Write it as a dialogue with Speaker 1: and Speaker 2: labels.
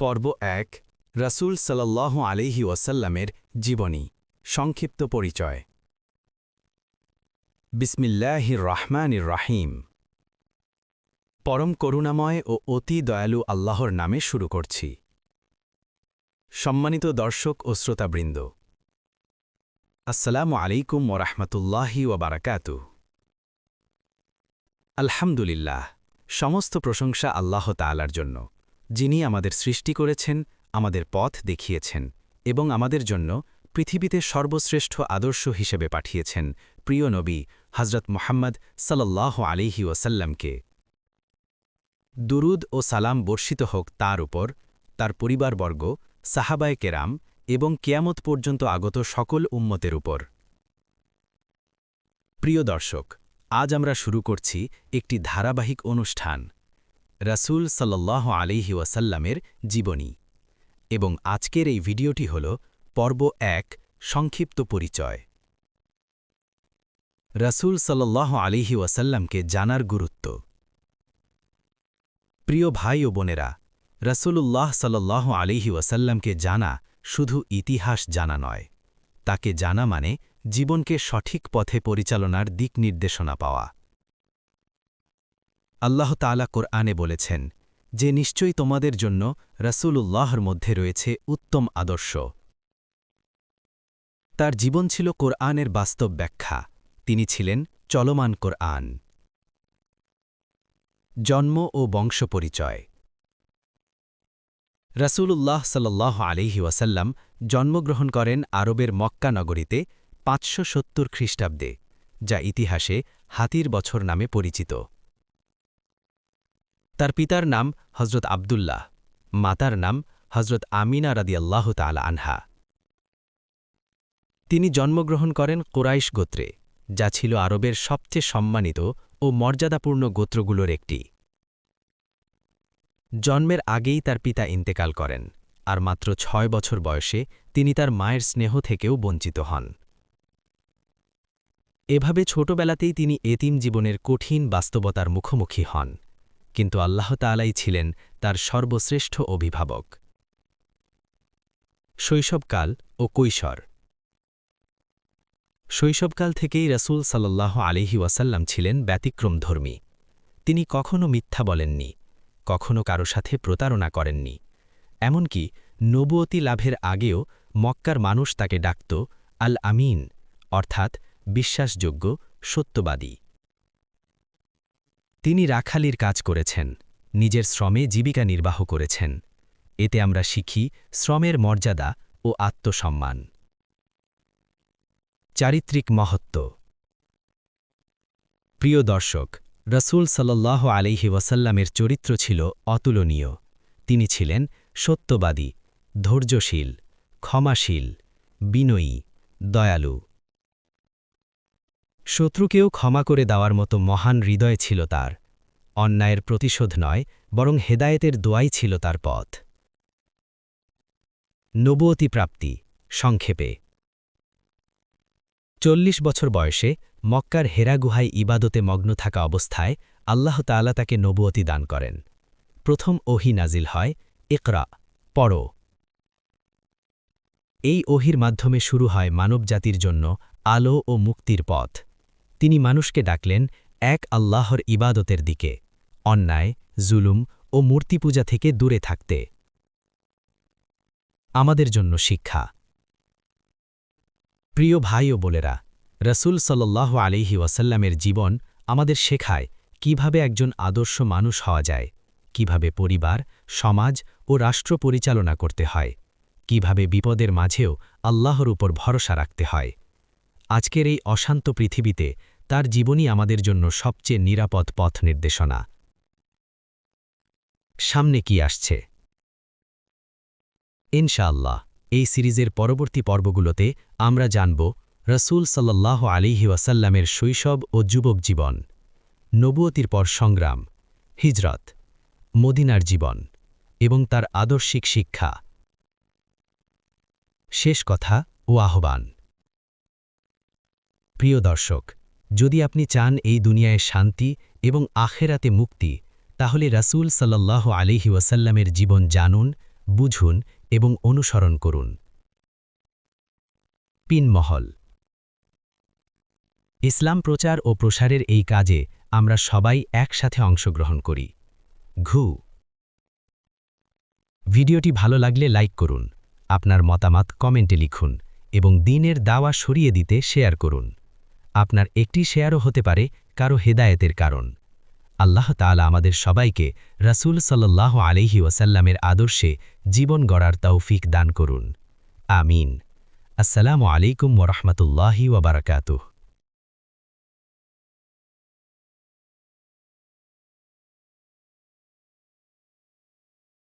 Speaker 1: পর্ব এক, রাসূল সাল্লাহ আলিহি ওয়াসাল্লামের জীবনী, সংক্ষিপ্ত পরিচয়। বিসমিল্লাহির রহমানির রাহিম। পরম করুণাময় ও অতি দয়ালু আল্লাহর নামে শুরু করছি। সম্মানিত দর্শক ও শ্রোতাবৃন্দ, আসসালামু আলাইকুম ওরহমতুল্লাহি ওবারাকাতু আলহামদুলিল্লাহ, সমস্ত প্রশংসা আল্লাহ তালার জন্য। যিনি আমাদের সৃষ্টি করেছেন, আমাদের পথ দেখিয়েছেন এবং আমাদের জন্য পৃথিবীতে সর্বশ্রেষ্ঠ আদর্শ হিসেবে পাঠিয়েছেন প্রিয় নবী হজরত মোহাম্মদ সাল্লাহ আলিহি ওয়াসাল্লামকে। দুরুদ ও সালাম বর্ষিত হোক তার উপর, তার পরিবারবর্গ, সাহাবায় কেরাম এবং কেয়ামত পর্যন্ত আগত সকল উম্মতের উপর। প্রিয় দর্শক, আজ আমরা শুরু করছি একটি ধারাবাহিক অনুষ্ঠান। রাসূল সাল্লাহ আলিহি ওয়াসাল্লামের জীবনী। এবং আজকের এই ভিডিওটি হল পর্ব এক, সংক্ষিপ্ত পরিচয়। রাসূল সাল্লাহ আলিহি ওয়াসাল্লামকে জানার গুরুত্ব। প্রিয় ভাই ও বোনেরা রসুল্লাহ সাল্লাহ আলিহি ওয়াসাল্লামকে জানা শুধু ইতিহাস জানা নয়। তাকে জানা মানে জীবনকে সঠিক পথে পরিচালনার দিক নির্দেশনা পাওয়া। আল্লাহ তালা কোরআনে বলেছেন, যে নিশ্চয়ই তোমাদের জন্য রসুলুল্লাহর মধ্যে রয়েছে উত্তম আদর্শ। তার জীবন ছিল কোরআনের বাস্তব ব্যাখ্যা। তিনি ছিলেন চলমান কোরআন। জন্ম ও বংশ পরিচয়। রসুলুল্লাহ সাল্লাহ আলিহি ওয়াসাল্লাম জন্মগ্রহণ করেন আরবের মক্কা নগরীতে পাঁচশো সত্তর খ্রিস্টাব্দে, যা ইতিহাসে হাতির বছর নামে পরিচিত। তার পিতার নাম হজরত আবদুল্লাহ, মাতার নাম হজরত আমিনা রাদিয়াল্লাহ তালা আনহা। তিনি জন্মগ্রহণ করেন কোরাইশ গোত্রে, যা ছিল আরবের সবচেয়ে সম্মানিত ও মর্যাদাপূর্ণ গোত্রগুলোর একটি। জন্মের আগেই তার পিতা ইন্তেকাল করেন, আর মাত্র ছয় বছর বয়সে তিনি তার মায়ের স্নেহ থেকেও বঞ্চিত হন। এভাবে ছোটবেলাতেই তিনি এতিম জীবনের কঠিন বাস্তবতার মুখোমুখি হন। কিন্তু আল্লাহ তালাই ছিলেন তার সর্বশ্রেষ্ঠ অভিভাবক। শৈশবকাল ও কৈশোর। শৈশবকাল থেকেই রসুল সাল্লাহ আলিহি ওয়াসাল্লাম ছিলেন ব্যতিক্রমধর্মী। তিনি কখনও মিথ্যা বলেননি কখনও কারও সাথে প্রতারণা করেননি। এমনকি নবুয়তি লাভের আগেও মক্কার মানুষ তাকে ডাকত আল আমিন অর্থাৎ বিশ্বাসযোগ্য সত্যবাদী। তিনি রাখালির কাজ করেছেন, নিজের শ্রমে জীবিকা নির্বাহ করেছেন। এতে আমরা শিখি শ্রমের মর্যাদা ও আত্মসম্মান। চারিত্রিক মহত্ব। প্রিয় দর্শক, রসুল সাল্লাহ আলিহি ওয়াসাল্লামের চরিত্র ছিল অতুলনীয়। তিনি ছিলেন সত্যবাদী, ধৈর্যশীল, ক্ষমাশীল, বিনয়ী, দয়ালু। শত্রুকেও ক্ষমা করে দেওয়ার মতো মহান হৃদয় ছিল তার। অন্যায়ের প্রতিশোধ নয়, বরং হেদায়েতের দোয়াই ছিল তার পথ। নবুয়তি প্রাপ্তি, সংক্ষেপে। চল্লিশ বছর বয়সে মক্কার হেরা গুহায় ইবাদতে মগ্ন থাকা অবস্থায় আল্লাহ তালা তাকে নবুয়তি দান করেন। প্রথম ওহি নাজিল হয়, ইকরা, পড়। এই ওহির মাধ্যমে শুরু হয় মানবজাতির জন্য আলো ও মুক্তির পথ। তিনি মানুষকে ডাকলেন এক আল্লাহর ইবাদতের দিকে, অন্যায়, জুলুম ও মূর্তি পূজা থেকে দূরে থাকতে। আমাদের জন্য শিক্ষা। প্রিয় ভাই ও বোলেরা রসুল সাল্লাহ আলিহি ওয়াসাল্লামের জীবন আমাদের শেখায় কীভাবে একজন আদর্শ মানুষ হওয়া যায়, কীভাবে পরিবার, সমাজ ও রাষ্ট্র পরিচালনা করতে হয়, কীভাবে বিপদের মাঝেও আল্লাহর উপর ভরসা রাখতে হয়। আজকের এই অশান্ত পৃথিবীতে তার জীবনই আমাদের জন্য সবচেয়ে নিরাপদ পথ নির্দেশনা। সামনে কি আসছে? ইনশাআল্লাহ, এই সিরিজের পরবর্তী পর্বগুলোতে আমরা জানব রসুল সাল্লাহ আলিহি ওয়াসাল্লামের শৈশব ও যুবক জীবন, নবুয়তির পর সংগ্রাম, হিজরত, মদিনার জীবন এবং তার আদর্শিক শিক্ষা। শেষ কথা ও আহ্বান। প্রিয় দর্শক, যদি আপনি চান এই দুনিয়ায় শান্তি এবং আখেরাতে মুক্তি, তাহলে রাসুল সাল্লাহ আলিহি ওয়াসাল্লামের জীবন জানুন, বুঝুন এবং অনুসরণ করুন। পিনমহল ইসলাম প্রচার ও প্রসারের এই কাজে আমরা সবাই একসাথে অংশগ্রহণ করি। ঘু ভিডিওটি ভালো লাগলে লাইক করুন, আপনার মতামত কমেন্টে লিখুন এবং দিনের দাওয়া সরিয়ে দিতে শেয়ার করুন। আপনার একটি শেয়ারও হতে পারে কারও হেদায়েতের কারণ। আল্লাহ তালা আমাদের সবাইকে রাসুল সাল্লাহ আলহি ওয়াসাল্লামের আদর্শে জীবন গড়ার তৌফিক দান করুন। আমিন। আসসালামু আলাইকুম ওরহমতুল্লাহি ওবরাকাতুহ